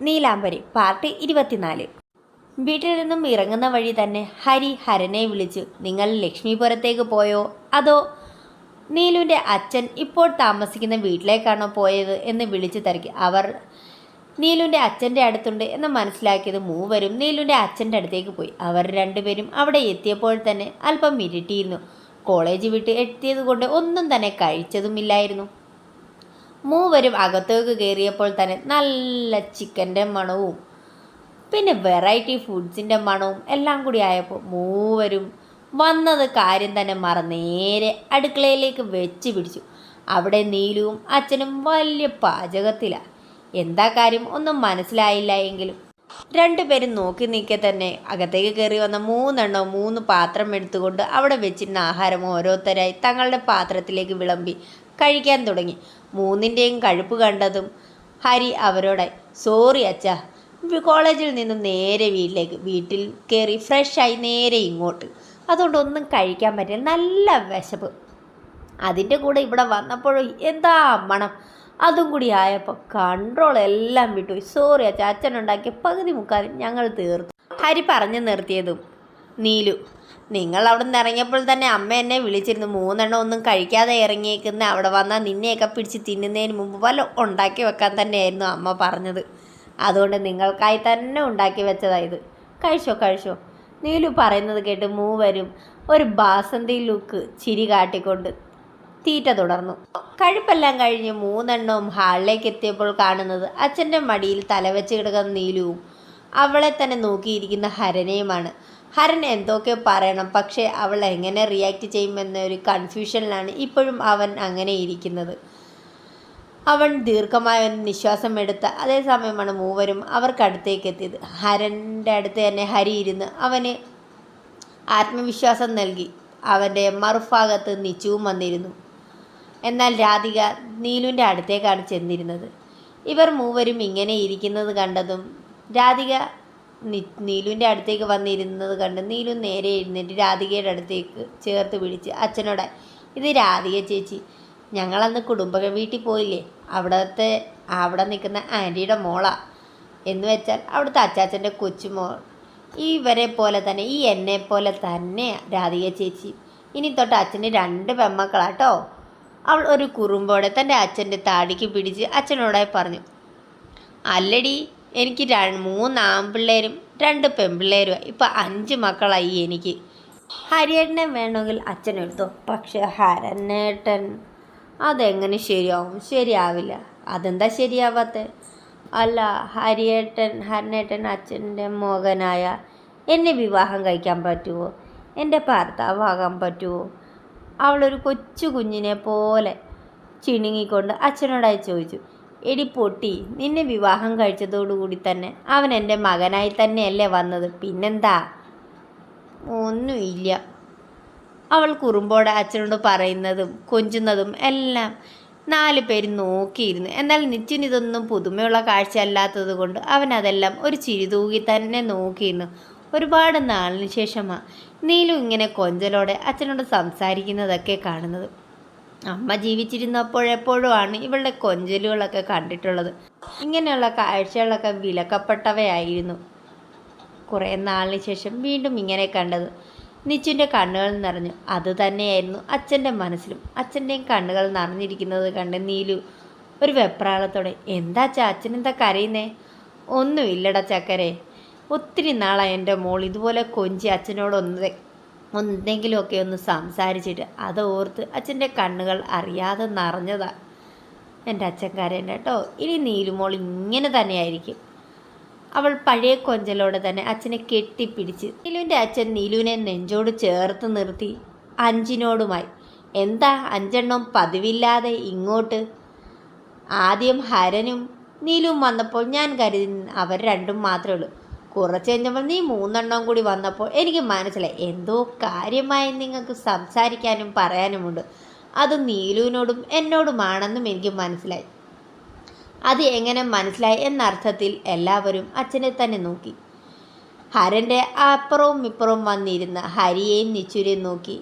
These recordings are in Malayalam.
നീലാംബരി പാർട്ട് ഇരുപത്തിനാല്. വീട്ടിൽ നിന്നും ഇറങ്ങുന്ന വഴി തന്നെ ഹരി ഹരനെ വിളിച്ചു നിങ്ങൾ ലക്ഷ്മിപുരത്തേക്ക് പോയോ? അതോ നീലുവിന്റെ അച്ഛൻ ഇപ്പോൾ താമസിക്കുന്ന വീട്ടിലേക്കാണോ പോയത്? എന്ന് വിളിച്ചു തിരക്കി അവർ നീലുവിന്റെ അച്ഛന്റെ അടുത്തുണ്ട് എന്ന് മനസ്സിലാക്കിയത് മൂവരും നീലുവിന്റെ അച്ഛന്റെ അടുത്തേക്ക് പോയി. അവർ രണ്ടുപേരും അവിടെ എത്തിയപ്പോൾ തന്നെ അല്പം ഇരുട്ടിയിരുന്നു. കോളേജ് വിട്ട് എത്തിയത് കൊണ്ട് ഒന്നും തന്നെ കഴിച്ചതുമില്ലായിരുന്നു. മൂവരും അകത്തേക്ക് കയറിയപ്പോൾ തന്നെ നല്ല ചിക്കന്റെ മണവും പിന്നെ വെറൈറ്റി ഫുഡ്സിന്റെ മണവും എല്ലാം കൂടി ആയപ്പോൾ മൂവരും വന്നത് കാര്യം തന്നെ മറ നേരെ അടുക്കളയിലേക്ക് വെച്ച് പിടിച്ചു. അവിടെ നീലുവും അച്ഛനും വലിയ പാചകത്തിലാണ് എന്താ കാര്യം ഒന്നും മനസ്സിലായില്ല എങ്കിലും രണ്ടുപേരും നോക്കി നിൽക്കെ തന്നെ അകത്തേക്ക് കയറി വന്ന മൂന്നെണ്ണോ മൂന്ന് പാത്രം എടുത്തുകൊണ്ട് അവിടെ വെച്ചിരുന്ന ആഹാരം ഓരോരുത്തരായി തങ്ങളുടെ പാത്രത്തിലേക്ക് വിളമ്പി കഴിക്കാൻ തുടങ്ങി. മൂന്നിന്റെയും കഴുപ്പ് കണ്ടതും ഹരി അവരോടായി സോറി അച്ഛാ കോളേജിൽ നിന്ന് നേരെ വീട്ടിലേക്ക് വീട്ടിൽ കയറി ഫ്രഷായി നേരെ ഇങ്ങോട്ട്. അതുകൊണ്ട് ഒന്നും കഴിക്കാൻ പറ്റില്ല നല്ല വിശപ്പ്. അതിന്റെ കൂടെ ഇവിടെ വന്നപ്പോഴും എന്താ മണം. അതും കൂടി ആയപ്പോൾ കൺട്രോൾ എല്ലാം വിട്ടുപോയി. സോറി അച്ഛൻ അച്ഛനുണ്ടാക്കിയ പകുതി മുക്കാലും ഞങ്ങൾ തീർത്തു. ഹരി പറഞ്ഞു നിർത്തിയതും നീലു നിങ്ങൾ അവിടെ നിന്ന് ഇറങ്ങിയപ്പോൾ തന്നെ അമ്മ എന്നെ വിളിച്ചിരുന്നു. മൂന്നെണ്ണം ഒന്നും കഴിക്കാതെ ഇറങ്ങിയേക്കുന്ന. അവിടെ വന്നാൽ നിന്നെയൊക്കെ പിടിച്ച് തിന്നുന്നതിന് മുമ്പ് വല്ല ഉണ്ടാക്കി വെക്കാൻ തന്നെയായിരുന്നു അമ്മ പറഞ്ഞത്. അതുകൊണ്ട് നിങ്ങൾക്കായി തന്നെ ഉണ്ടാക്കി വെച്ചതായത് കഴിച്ചോ കഴിച്ചോ. നീലു പറയുന്നത് കേട്ട് മൂവരും ഒരു ബാസന്തി ലുക്ക് ചിരി കാട്ടിക്കൊണ്ട് തീറ്റ തുടർന്നു. കഴിപ്പെല്ലാം കഴിഞ്ഞ് മൂന്നെണ്ണവും ഹാളിലേക്ക് എത്തിയപ്പോൾ കാണുന്നത് അച്ഛന്റെ മടിയിൽ തലവെച്ച് കിടക്കുന്ന നീലുവും അവളെ തന്നെ നോക്കിയിരിക്കുന്ന ഹരനെയുമാണ്. ഹരൻ എന്തൊക്കെ പറയണം? പക്ഷേ അവൾ എങ്ങനെ റിയാക്ട് ചെയ്യുമെന്നൊരു കൺഫ്യൂഷനിലാണ് ഇപ്പോഴും അവൻ അങ്ങനെ ഇരിക്കുന്നത്. അവൻ ദീർഘമായ ഒരു നിശ്വാസം എടുത്ത അതേസമയമാണ് മൂവരും അവർക്കടുത്തേക്ക് എത്തിയത്. ഹരന്റെ അടുത്ത് തന്നെ ഹരി ഇരുന്ന് അവന് ആത്മവിശ്വാസം നൽകി. അവന്റെ മറുഭാഗത്ത് നിച്ചുവും വന്നിരുന്നു. എന്നാൽ രാധിക നീലുവിന്റെ അടുത്തേക്കാണ് ചെന്നിരുന്നത്. ഇവർ മൂവരും ഇങ്ങനെ ഇരിക്കുന്നത് കണ്ടതും രാധിക നീലുവിന്റെ അടുത്തേക്ക് വന്നിരുന്നത് കണ്ട് നീലു നേരെ എഴുന്നേറ്റ് രാധികയുടെ അടുത്തേക്ക് ചേർത്ത് പിടിച്ച് അച്ഛനോട് ഇത് രാധിക ചേച്ചി ഞങ്ങളന്ന് കുടുംബ വീട്ടിൽ പോയില്ലേ? അവിടത്തെ അവിടെ നിൽക്കുന്ന ആന്റിയുടെ മോളാ. എന്ന് വെച്ചാൽ അവിടുത്തെ അച്ചാച്ചന്റെ കൊച്ചുമോൾ ഇവരെ പോലെ തന്നെ ഈ എന്നെ പോലെ തന്നെ രാധിക ചേച്ചി. ഇനി തൊട്ട് അച്ഛന് രണ്ട് പെമ്മക്കളാട്ടോ അവൾ ഒരു കുറുമ്പോടെ തന്റെ അച്ഛന്റെ താടിക്ക് പിടിച്ച് അച്ഛനോടായി പറഞ്ഞു അല്ലടി എനിക്ക് ര മൂന്ന് ആൺപിള്ളേരും രണ്ട് പെൺപിള്ളേരും ഇപ്പം അഞ്ച് മക്കളായി എനിക്ക്. ഹരിയേട്ടനെ വേണമെങ്കിൽ അച്ഛൻ എടുത്തോ പക്ഷേ ഹരനേട്ടൻ അതെങ്ങനെ ശരിയാവും? ശരിയാവില്ല. അതെന്താ ശരിയാവാത്ത? അല്ല ഹരിയേട്ടൻ ഹരനേട്ടൻ അച്ഛന്റെ മകനായ എന്നെ വിവാഹം കഴിക്കാൻ പറ്റുമോ എന്റെ ഭർത്താവാകാൻ പറ്റുമോ അവളൊരു കൊച്ചു കുഞ്ഞിനെ പോലെ ചിണുങ്ങിക്കൊണ്ട് അച്ഛനോടായി ചോദിച്ചു. എടി പൊട്ടി നിന്നെ വിവാഹം കഴിച്ചതോടുകൂടി തന്നെ അവൻ എന്റെ മകനായി തന്നെയല്ലേ വന്നത്. പിന്നെന്താ? ഒന്നുമില്ല. അവൾ കുറുമ്പോടെ അച്ഛനോട് പറയുന്നതും കൊഞ്ചുന്നതും എല്ലാം നാല് പേര് നോക്കിയിരുന്നു. എന്നാൽ നിത്യൻ ഇതൊന്നും പുതുമയുള്ള കാഴ്ച അല്ലാത്തത് കൊണ്ട് അവൻ അതെല്ലാം ഒരു ചിരി തൂകി തന്നെ നോക്കിയിരുന്നു. ഒരുപാട് നാളിന് ശേഷമാണ് നീലു ഇങ്ങനെ കൊഞ്ചലോടെ അച്ഛനോട് സംസാരിക്കുന്നതൊക്കെ കാണുന്നത്. അമ്മ ജീവിച്ചിരുന്നപ്പോഴെപ്പോഴുമാണ് ഇവളുടെ കൊഞ്ചലുകളൊക്കെ കണ്ടിട്ടുള്ളത്. ഇങ്ങനെയുള്ള കാഴ്ചകളൊക്കെ വിലക്കപ്പെട്ടവയായിരുന്നു. കുറേ നാളിന് ശേഷം വീണ്ടും ഇങ്ങനെ കണ്ടത്. നിച്ചുന്റെ കണ്ണുകൾ നിറഞ്ഞു. അത് തന്നെയായിരുന്നു അച്ഛന്റെ മനസ്സിലും. അച്ഛന്റെയും കണ്ണുകൾ നിറഞ്ഞിരിക്കുന്നത് കണ്ട് നീലു ഒരു വെപ്രാളത്തോടെ എന്താ അച്ഛൻ എന്താ കരയുന്നേ? ഒന്നുമില്ലട ചക്കരെ. ഒത്തിരി നാളായി എന്റെ മോൾ ഇതുപോലെ കൊഞ്ചി അച്ഛനോട് ഒന്ന് എന്തെങ്കിലുമൊക്കെ ഒന്ന് സംസാരിച്ചിട്ട് അത് ഓർത്ത് അച്ഛന്റെ കണ്ണുകൾ അറിയാതെ നിറഞ്ഞതാണ് എന്റെ അച്ഛൻ കരയണ്ട കേട്ടോ ഇനി നീലുമോൾ ഇങ്ങനെ തന്നെയായിരിക്കും. അവൾ പഴയ കൊഞ്ചലോടെ തന്നെ അച്ഛനെ കെട്ടിപ്പിടിച്ച് നീലുവിന്റെ അച്ഛൻ നീലുവിനെ നെഞ്ചോട് ചേർത്ത് നിർത്തി അഞ്ചിനോടുമായി. എന്താ അഞ്ചെണ്ണം പതിവില്ലാതെ ഇങ്ങോട്ട്? ആദ്യം ഹരനും നീലുവും വന്നപ്പോൾ ഞാൻ കരുതി അവർ രണ്ടും മാത്രമേ ഉള്ളൂ. കുറച്ച് കഴിഞ്ഞപ്പോൾ നീ മൂന്നെണ്ണം കൂടി വന്നപ്പോൾ എനിക്ക് മനസ്സിലായി. എന്തോ കാര്യമായി നിങ്ങൾക്ക് സംസാരിക്കാനും പറയാനുമുണ്ട്. അത് നീലുവിനോടും എന്നോടുമാണെന്നും എനിക്ക് മനസ്സിലായി. അത് എങ്ങനെ മനസ്സിലായി എന്നർത്ഥത്തിൽ എല്ലാവരും അച്ഛനെ തന്നെ നോക്കി. ഹരന്റെ അപ്പുറവും ഇപ്പുറവും വന്നിരുന്ന ഹരിയെയും നിച്ചുരെയും നോക്കി.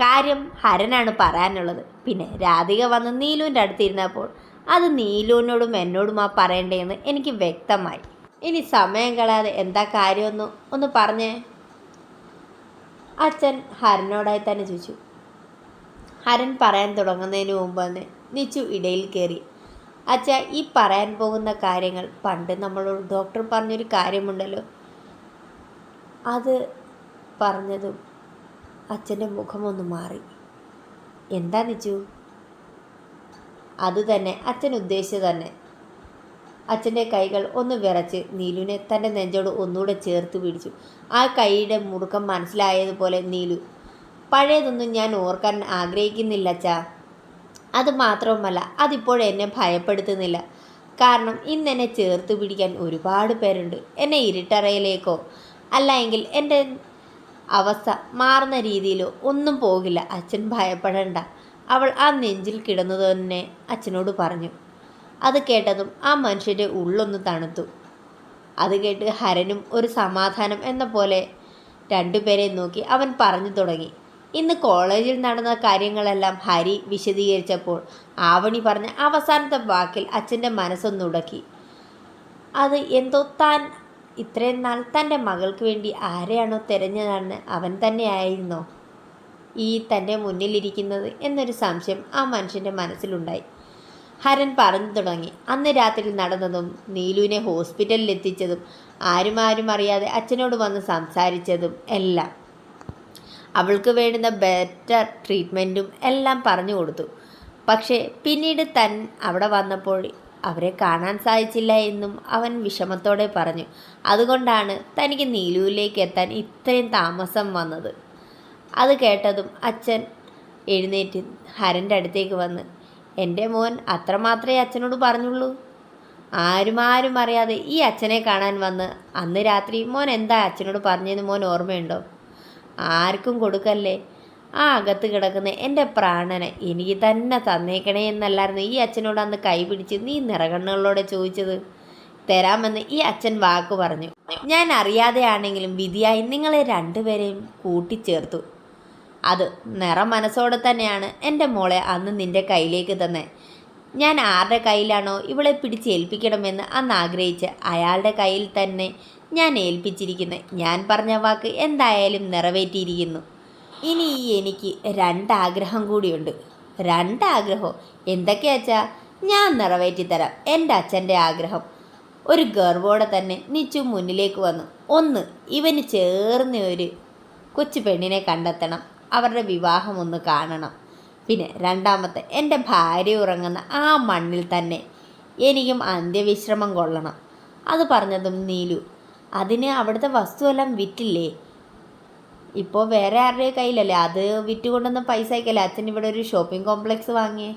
കാര്യം ഹരനാണ് പറയാനുള്ളത്. പിന്നെ രാധിക വന്ന് നീലുവിന്റെ അടുത്തിരുന്നപ്പോൾ അത് നീലുവിനോടും എന്നോടുമാ പറയേണ്ടതെന്ന് എനിക്ക് വ്യക്തമായി. ഇനി സമയം കളയാതെ എന്താ കാര്യമൊന്ന് ഒന്ന് പറഞ്ഞേ. അച്ഛൻ ഹരനോടായി തന്നെ ചോദിച്ചു. ഹരൻ പറയാൻ തുടങ്ങുന്നതിന് മുമ്പ് തന്നെ നിച്ചു ഇടയിൽ കയറി. അച്ഛ ഈ പറയാൻ പോകുന്ന കാര്യങ്ങൾ പണ്ട് നമ്മളോട് ഡോക്ടർ പറഞ്ഞൊരു കാര്യമുണ്ടല്ലോ. അത് പറഞ്ഞതും അച്ഛന്റെ മുഖമൊന്ന് മാറി. എന്താ നിച്ചു? അത് തന്നെ അച്ഛൻ ഉദ്ദേശിച്ചത് തന്നെ. അച്ഛന്റെ കൈകൾ ഒന്ന് വിറച്ച് നീലുവിനെ തന്റെ നെഞ്ചോട് ഒന്നുകൂടെ ചേർത്ത് പിടിച്ചു. ആ കൈയുടെ മുറുക്കം മനസ്സിലായതുപോലെ നീലു പഴയതൊന്നും ഞാൻ ഓർക്കാൻ ആഗ്രഹിക്കുന്നില്ല അച്ഛാ. അത് മാത്രവുമല്ല അതിപ്പോഴും എന്നെ ഭയപ്പെടുത്തുന്നില്ല. കാരണം ഇന്ന് എന്നെ ചേർത്ത് പിടിക്കാൻ ഒരുപാട് പേരുണ്ട്. എന്നെ ഇരുട്ടറയിലേക്കോ അല്ല എങ്കിൽ എന്റെ അവസ്ഥ മാറുന്ന രീതിയിലോ ഒന്നും പോകില്ല. അച്ഛൻ ഭയപ്പെടേണ്ട. അവൾ ആ നെഞ്ചിൽ കിടന്നു തന്നെ അച്ഛനോട് പറഞ്ഞു. അത് കേട്ടതും ആ മനുഷ്യന്റെ ഉള്ളൊന്ന് തണുത്തു. അത് കേട്ട് ഹരനും ഒരു സമാധാനം എന്ന പോലെ രണ്ടുപേരെ നോക്കി അവൻ പറഞ്ഞു തുടങ്ങി. ഇന്ന് കോളേജിൽ നടന്ന കാര്യങ്ങളെല്ലാം ഹരി വിശദീകരിച്ചപ്പോൾ ആവണി പറഞ്ഞ അവസാനത്തെ വാക്കിൽ അച്ഛന്റെ മനസ്സൊന്നുടക്കി അത് എന്തോ താൻ ഇത്രയും നാൾ തന്റെ മകൾക്ക് വേണ്ടി ആരെയാണോ തിരഞ്ഞതെന്ന് അവൻ തന്നെയായിരുന്നോ? ഈ തന്റെ മുന്നിലിരിക്കുന്നത് എന്നൊരു സംശയം ആ മനുഷ്യന്റെ മനസ്സിലുണ്ടായി. ഹരൻ പറഞ്ഞു തുടങ്ങി. അന്ന് രാത്രി നടന്നതും നീലുവിനെ ഹോസ്പിറ്റലിൽ എത്തിച്ചതും ആരും ആരും അറിയാതെ അച്ഛനോട് വന്ന് സംസാരിച്ചതും എല്ലാം. അവൾക്ക് വേണ്ടുന്ന ബെറ്റർ ട്രീറ്റ്മെന്റും എല്ലാം പറഞ്ഞു കൊടുത്തു. പക്ഷേ പിന്നീട് തൻ അവിടെ വന്നപ്പോൾ അവരെ കാണാൻ സാധിച്ചില്ല എന്നും അവൻ വിഷമത്തോടെ പറഞ്ഞു. അതുകൊണ്ടാണ് തനിക്ക് നീലുവിലേക്ക് എത്താൻ ഇത്രയും താമസം വന്നത്. അത് കേട്ടതും അച്ഛൻ എഴുന്നേറ്റ് ഹരന്റെ അടുത്തേക്ക് വന്ന് എന്റെ മോൻ അത്രമാത്രമേ അച്ഛനോട് പറഞ്ഞുള്ളൂ. ആരും ആരും അറിയാതെ ഈ അച്ഛനെ കാണാൻ വന്ന് അന്ന് രാത്രി മോൻ എന്താ അച്ഛനോട് പറഞ്ഞതെന്ന് മോൻ ഓർമ്മയുണ്ടോ? ആർക്കും കൊടുക്കല്ലേ? ആ അകത്ത് കിടക്കുന്ന എന്റെ പ്രാണനെ എനിക്ക് തന്നെ തന്നേക്കണേ എന്നല്ലായിരുന്നു ഈ അച്ഛനോട് അന്ന് കൈപിടിച്ച് നീ നിറകണ്ണുകളോടെ ചോദിച്ചത്. തരാമെന്ന് ഈ അച്ഛൻ വാക്ക് പറഞ്ഞു. ഞാൻ അറിയാതെയാണെങ്കിലും വിധിയായി നിങ്ങളെ രണ്ടുപേരെയും കൂട്ടിച്ചേർത്തു. അത് നിറം മനസ്സോടെ തന്നെയാണ് എന്റെ മോളെ അന്ന് നിന്റെ കയ്യിലേക്ക് തന്നെ. ഞാൻ ആരുടെ കയ്യിലാണോ ഇവളെ പിടിച്ച് ഏൽപ്പിക്കണമെന്ന് അന്ന് ആഗ്രഹിച്ച് അയാളുടെ കയ്യിൽ തന്നെ ഞാൻ ഏൽപ്പിച്ചിരിക്കുന്നത് ഞാൻ പറഞ്ഞ വാക്ക് എന്തായാലും നിറവേറ്റിയിരിക്കുന്നു. ഇനി എനിക്ക് രണ്ടാഗ്രഹം കൂടിയുണ്ട്. രണ്ടാഗ്രഹമോ എന്തൊക്കെയാച്ചാ ഞാൻ നിറവേറ്റിത്തരാം എന്റെ അച്ഛന്റെ ആഗ്രഹം. ഒരു ഗർവോടെ തന്നെ നിച്ചു മുന്നിലേക്ക് വന്നു. ഒന്ന് ഇവന് ചേർന്ന ഒരു കൊച്ചു പെണ്ണിനെ കണ്ടെത്തണം. അവരുടെ വിവാഹം ഒന്ന് കാണണം. പിന്നെ രണ്ടാമത്തെ എന്റെ ഭാര്യ ഉറങ്ങുന്ന ആ മണ്ണിൽ തന്നെ എനിക്കും അന്ത്യവിശ്രമം കൊള്ളണം. അത് പറഞ്ഞതും നീലു അതിന് അവിടുത്തെ വസ്തുവെല്ലാം വിറ്റില്ലേ? ഇപ്പോൾ വേറെ ആരുടെ കയ്യിലല്ലേ? അത് വിറ്റ് കൊണ്ടുവന്ന പൈസ അയക്കല്ലേ? അച്ഛൻ ഇവിടെ ഒരു ഷോപ്പിംഗ് കോംപ്ലക്സ് വാങ്ങിയേ.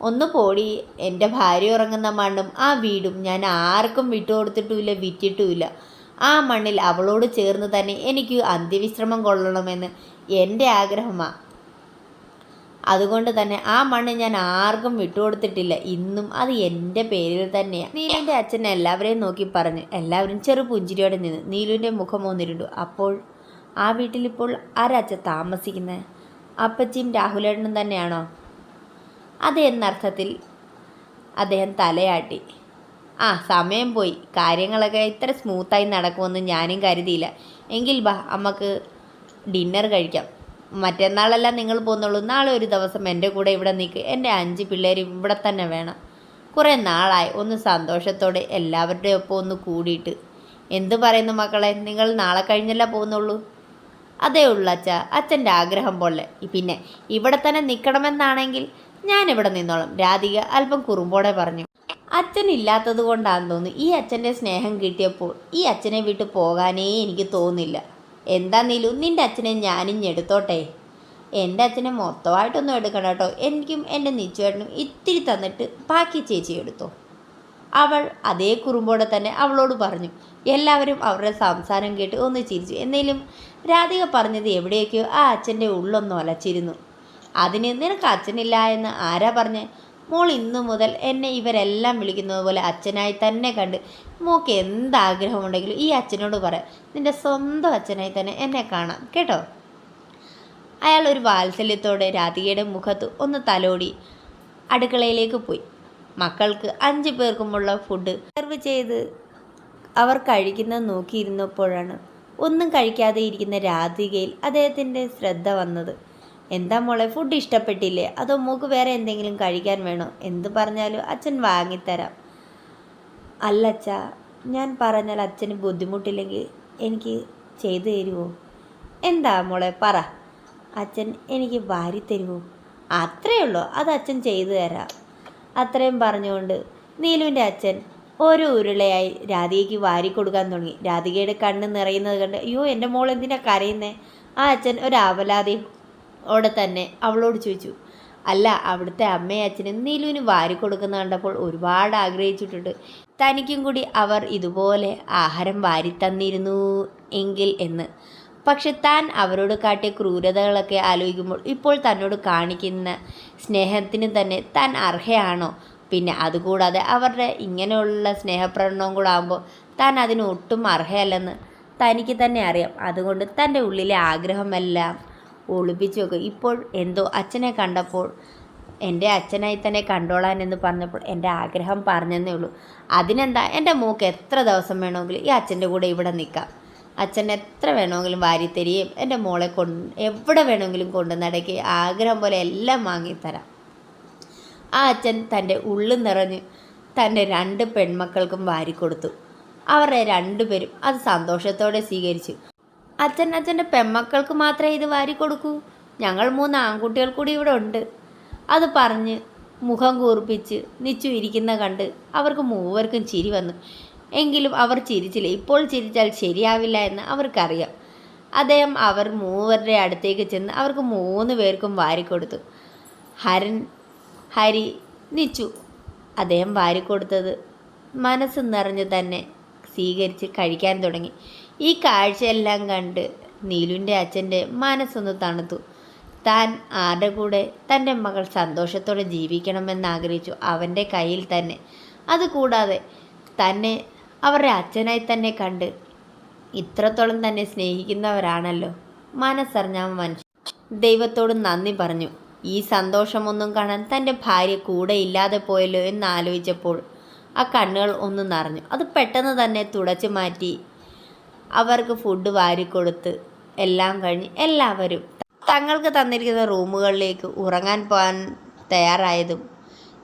ഒന്ന് പോടി എന്റെ ഭാര്യ ഉറങ്ങുന്ന മണ്ണും ആ വീടും ഞാൻ ആർക്കും വിട്ടു വിട്ടുകൊടുത്തിട്ടുമില്ല വിറ്റിട്ടുമില്ല. ആ മണ്ണിൽ അവളോട് ചേർന്ന് തന്നെ എനിക്ക് അന്ത്യവിശ്രമം കൊള്ളണമെന്ന് എന്റെ ആഗ്രഹമാണ് അതുകൊണ്ട് തന്നെ ആ മണ്ണ് ഞാൻ ആർക്കും വിട്ടുകൊടുത്തിട്ടില്ല. ഇന്നും അത് എന്റെ പേരിൽ തന്നെയാണ് നീലുവിന്റെ അച്ഛൻ എല്ലാവരെയും നോക്കി പറഞ്ഞു എല്ലാവരും ചെറു പുഞ്ചിരിയോടെ നിന്ന് നീലുവിന്റെ മുഖം ഒന്നിരുണ്ടു അപ്പോൾ ആ വീട്ടിലിപ്പോൾ ആരാച്ച താമസിക്കുന്നത് അപ്പച്ചിയും രാഹുലേട്ടനും തന്നെയാണോ? അത് എന്നർത്ഥത്തിൽ അദ്ദേഹം തലയാട്ടി. ആ സമയം പോയി. കാര്യങ്ങളൊക്കെ ഇത്ര സ്മൂത്തായി നടക്കുമെന്ന് ഞാനും കരുതിയില്ല. എങ്കിൽ ബാ നമുക്ക് ഡിന്നർ കഴിക്കാം. മറ്റന്നാളല്ല നിങ്ങൾ പോകുന്നുള്ളൂ നാളെ ഒരു ദിവസം എന്റെ കൂടെ ഇവിടെ നിൽക്ക് എന്റെ അഞ്ച് പിള്ളേർ ഇവിടെ തന്നെ വേണം. കുറേ നാളായി. ഒന്ന് സന്തോഷത്തോടെ എല്ലാവരുടെ ഒപ്പം ഒന്ന് കൂടിയിട്ട്. എന്തു പറയുന്നു മക്കളെ? നിങ്ങൾ നാളെ കഴിഞ്ഞല്ല പോകുന്നുള്ളൂ അതേ ഉള്ളു അച്ഛ. അച്ഛന്റെ ആഗ്രഹം പോലെ. പിന്നെ ഇവിടെ തന്നെ നിൽക്കണമെന്നാണെങ്കിൽ ഞാനിവിടെ നിന്നോളാം. രാധിക അല്പം കുറുമ്പോടെ പറഞ്ഞു. അച്ഛൻ ഇല്ലാത്തത് കൊണ്ടാണെന്ന് തോന്നുന്നു ഈ അച്ഛന്റെ സ്നേഹം കിട്ടിയപ്പോൾ ഈ അച്ഛനെ വിട്ട് പോകാനേ എനിക്ക് തോന്നില്ല. എന്താ നീലു നിന്റെ അച്ഛനെ ഞാനും ഞെടുത്തോട്ടെ എന്റെ അച്ഛനെ മൊത്തമായിട്ടൊന്നും എടുക്കണം കേട്ടോ. എനിക്കും എന്റെ നിച്ചുവേട്ടനും ഇത്തിരി തന്നിട്ട് ബാക്കി ചേച്ചി എടുത്തോ. അവൾ അതേ കുറുമ്പോടെ തന്നെ അവളോട് പറഞ്ഞു. എല്ലാവരും അവരുടെ സംസാരം കേട്ട് ഒന്ന് ചിരിച്ചു. എന്നേലും രാധിക പറഞ്ഞത് എവിടെയൊക്കെയോ ആ അച്ഛന്റെ ഉള്ളൊന്നും അലച്ചിരുന്നു അതിന് നിനക്ക് അച്ഛനില്ല എന്ന് ആരാ പറഞ്ഞേ? മോൾ ഇന്നു മുതൽ എന്നെ ഇവരെല്ലാം വിളിക്കുന്നത് പോലെ അച്ഛനായി തന്നെ കണ്ട്. മോക്ക് എന്താഗ്രഹമുണ്ടെങ്കിലും ഈ അച്ഛനോട് പറയാം നിന്റെ സ്വന്തം അച്ഛനായി തന്നെ എന്നെ കാണാം കേട്ടോ? അയാൾ ഒരു വാത്സല്യത്തോടെ രാധികയുടെ മുഖത്ത് ഒന്ന് തലോടി അടുക്കളയിലേക്ക് പോയി. മക്കൾക്ക് അഞ്ച് പേർക്കുമുള്ള ഫുഡ് സെർവ് ചെയ്ത് അവർ കഴിക്കുന്നത് നോക്കിയിരുന്നപ്പോഴാണ് ഒന്നും കഴിക്കാതെ ഇരിക്കുന്ന രാധികയിൽ അദ്ദേഹത്തിന്റെ ശ്രദ്ധ വന്നത്. എന്താ മോളെ ഫുഡ് ഇഷ്ടപ്പെട്ടില്ലേ? അതോ മോക്ക് വേറെ എന്തെങ്കിലും കഴിക്കാൻ വേണോ? എന്ത് പറഞ്ഞാലും അച്ഛൻ വാങ്ങിത്തരാം. അല്ലച്ച ഞാൻ പറഞ്ഞാൽ അച്ഛന് ബുദ്ധിമുട്ടില്ലെങ്കിൽ എനിക്ക് ചെയ്തു തരുമോ എന്താ മോളെ പറ. അച്ഛൻ എനിക്ക് വാരി തരുമോ അത്രയേ ഉള്ളൂ? അത് അച്ഛൻ ചെയ്തു തരാം. അത്രയും പറഞ്ഞുകൊണ്ട് നീലുവിന്റെ അച്ഛൻ ഒരു ഉരുളയായി രാധികയ്ക്ക് വാരി കൊടുക്കാൻ തുടങ്ങി. രാധികയുടെ കണ്ണ് നിറയുന്നത് കണ്ട് അയ്യോ എന്റെ മോൾ എന്തിനാ കരയുന്നത് ആ അച്ഛൻ ഒരു അവലാതിയോടെ തന്നെ അവളോട് ചോദിച്ചു അല്ല അവിടുത്തെ അമ്മയും അച്ഛനും നീലുവിന് വാരി കൊടുക്കുന്ന കണ്ടപ്പോൾ ഒരുപാട് ആഗ്രഹിച്ചിട്ടുണ്ട്. തനിക്കും കൂടി അവർ ഇതുപോലെ ആഹാരം വാരി തന്നിരുന്നു എങ്കിൽ എന്ന്. പക്ഷെ താൻ അവരോട് കാട്ടിയ ക്രൂരതകളൊക്കെ ആലോചിക്കുമ്പോൾ ഇപ്പോൾ തന്നോട് കാണിക്കുന്ന സ്നേഹത്തിന് തന്നെ താൻ അർഹയാണോ? പിന്നെ അതുകൂടാതെ അവരുടെ ഇങ്ങനെയുള്ള സ്നേഹപ്രകടനവും കൂടെ ആകുമ്പോൾ താൻ അതിന് ഒട്ടും അർഹയല്ലെന്ന് തനിക്ക് തന്നെ അറിയാം. അതുകൊണ്ട് തന്റെ ഉള്ളിലെ ആഗ്രഹമെല്ലാം ഒളിപ്പിച്ചു വെക്കും ഇപ്പോൾ എന്തോ അച്ഛനെ കണ്ടപ്പോൾ എന്റെ അച്ഛനായി തന്നെ കണ്ടോളാൻ എന്ന് പറഞ്ഞപ്പോൾ എന്റെ ആഗ്രഹം പറഞ്ഞെന്നേ ഉള്ളൂ. അതിനെന്താ? എന്റെ മൂക്ക് എത്ര ദിവസം വേണമെങ്കിലും ഈ അച്ഛന്റെ കൂടെ ഇവിടെ നിൽക്കാം. അച്ഛൻ എത്ര വേണമെങ്കിലും വാരിത്തരികയും എന്റെ മോളെ കൊണ്ട് എവിടെ വേണമെങ്കിലും കൊണ്ടു നടക്കുകയും ആഗ്രഹം പോലെ എല്ലാം വാങ്ങിത്തരാം. ആ അച്ഛൻ തന്റെ ഉള്ളു നിറഞ്ഞ് തന്റെ രണ്ട് പെൺമക്കൾക്കും വാരിക്കൊടുത്തു. അവരുടെ രണ്ടുപേരും അത് സന്തോഷത്തോടെ സ്വീകരിച്ചു. അച്ഛൻ അച്ഛന്റെ പെമ്മക്കൾക്ക് മാത്രമേ ഇത് വാരി കൊടുക്കൂ. ഞങ്ങൾ മൂന്ന് ആൺകുട്ടികൾ കൂടി ഇവിടെ ഉണ്ട്. അത് പറഞ്ഞ് മുഖം കൂർപ്പിച്ച് നിച്ചു ഇരിക്കുന്ന കണ്ട് അവർക്ക് മൂവർക്കും ചിരി വന്നു. എങ്കിലും അവർ ചിരിച്ചില്ല. ഇപ്പോൾ ചിരിച്ചാൽ ശരിയാവില്ല എന്ന് അവർക്കറിയാം. അദ്ദേഹം അവർ മൂവരുടെ അടുത്തേക്ക് ചെന്ന് അവർക്ക് മൂന്ന് പേർക്കും വാരിക്കൊടുത്തു ഹരൻ ഹരി നിച്ചു. അദ്ദേഹം വാരിക്കൊടുത്തത് മനസ്സ് നിറഞ്ഞ് തന്നെ സ്വീകരിച്ച് കഴിക്കാൻ തുടങ്ങി. ഈ കാഴ്ചയെല്ലാം കണ്ട് നീലുവിന്റെ അച്ഛന്റെ മനസ്സൊന്ന് തണുത്തു. താൻ ആരുടെ കൂടെ തന്റെ മകൾ സന്തോഷത്തോടെ ജീവിക്കണമെന്ന് ആഗ്രഹിച്ചു അവന്റെ കയ്യിൽ തന്നെ. അതുകൂടാതെ തന്നെ അവരുടെ അച്ഛനായി തന്നെ കണ്ട് ഇത്രത്തോളം തന്നെ സ്നേഹിക്കുന്നവരാണല്ലോ മനസ്സറിഞ്ഞ മനുഷ്യ മനുഷ്യൻ. ദൈവത്തോട് നന്ദി പറഞ്ഞു. ഈ സന്തോഷമൊന്നും കാണാൻ തന്റെ ഭാര്യ കൂടെ ഇല്ലാതെ പോയല്ലോ എന്ന് ആലോചിച്ചപ്പോൾ ആ കണ്ണുകൾ ഒന്ന് നിറഞ്ഞു. അത് പെട്ടെന്ന് തന്നെ തുടച്ചു മാറ്റി അവർക്ക് ഫുഡ് വാരിക്കൊടുത്ത് എല്ലാം കഴിഞ്ഞ് എല്ലാവരും തങ്ങൾക്ക് തന്നിരിക്കുന്ന റൂമുകളിലേക്ക് ഉറങ്ങാൻ പോകാൻ തയ്യാറായതും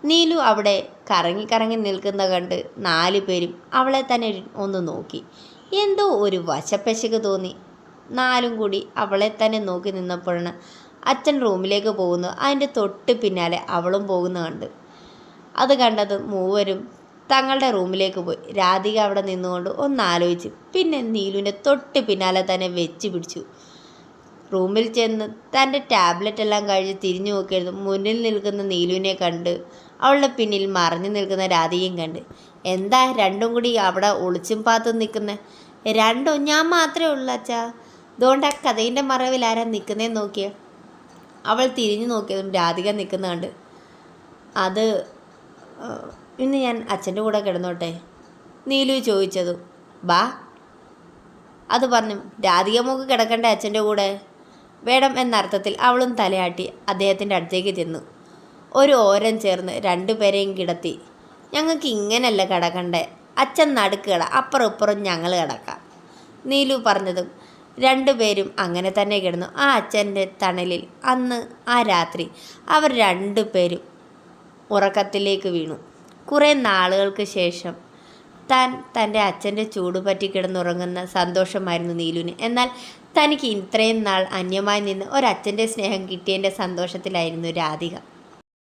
നീലു അവിടെ കറങ്ങി കറങ്ങി നിൽക്കുന്ന കണ്ട് നാല് പേരും അവളെ തന്നെ ഒന്ന് നോക്കി. എന്തോ ഒരു വശപ്പശക്ക് തോന്നി. നാലും കൂടി അവളെ തന്നെ നോക്കി നിന്നപ്പോഴാണ് അച്ഛൻ റൂമിലേക്ക് പോകുന്നു അതിന്റെ തൊട്ട് പിന്നാലെ അവളും പോകുന്ന കണ്ട്. അത് കണ്ടത് മൂവരും തങ്ങളുടെ റൂമിലേക്ക് പോയി. രാധിക അവിടെ നിന്നുകൊണ്ട് ഒന്ന് ആലോചിച്ചു പിന്നെ നീലുവിന്റെ തൊട്ട് പിന്നാലെ തന്നെ വെച്ച് പിടിച്ചു. റൂമിൽ ചെന്ന് തന്റെ ടാബ്ലറ്റ് എല്ലാം കഴിഞ്ഞ് തിരിഞ്ഞു നോക്കിയത് മുന്നിൽ നിൽക്കുന്ന നീലുവിനെ കണ്ട് അവളുടെ പിന്നിൽ മറഞ്ഞു നിൽക്കുന്ന രാധികയും കണ്ട്. എന്താ രണ്ടും കൂടി അവിടെ ഒളിച്ചും പാത്തും നിൽക്കുന്നത് രണ്ടും? ഞാൻ മാത്രമേ ഉള്ളൂ അച്ഛാ. അതുകൊണ്ട് ആ കഥയിന്റെ മറവിൽ ആരാ നിൽക്കുന്നതെന്ന് നോക്കിയ. അവൾ തിരിഞ്ഞു നോക്കിയതും രാധിക നിൽക്കുന്ന കണ്ട്. അത് ഇന്ന് ഞാൻ അച്ഛന്റെ കൂടെ കിടന്നോട്ടെ? നീലു ചോദിച്ചതു. ബാ. അത് പറഞ്ഞു രാധിക മോക്ക് കിടക്കണ്ടേ അച്ഛന്റെ കൂടെ? വേണം എന്നർത്ഥത്തിൽ അവളും തലയാട്ടി അദ്ദേഹത്തിന്റെ അടുത്തേക്ക് ചെന്നു. ഒരു ഓരം ചേർന്ന് രണ്ടുപേരെയും കിടത്തി. ഞങ്ങൾക്ക് ഇങ്ങനെയല്ല കിടക്കണ്ടേ? അച്ഛൻ നടുക്ക് കിട അപ്പുറം ഇപ്പുറം ഞങ്ങൾ കിടക്കാം. നീലു പറഞ്ഞതും രണ്ടുപേരും അങ്ങനെ തന്നെ കിടന്നു. ആ അച്ഛന്റെ തണലിൽ അന്ന് ആ രാത്രി അവർ രണ്ടുപേരും ഉറക്കത്തിലേക്ക് വീണു. കുറേ നാളുകൾക്ക് ശേഷം താൻ തന്റെ അച്ഛന്റെ ചൂട് പറ്റി കിടന്നുറങ്ങുന്ന സന്തോഷമായിരുന്നു നീലുവിന്. എന്നാൽ തനിക്ക് ഇത്രയും നാൾ അന്യമായി നിന്ന് ഒരച്ഛന്റെ സ്നേഹം കിട്ടിയതിന്റെ സന്തോഷത്തിലായിരുന്നു രാധിക.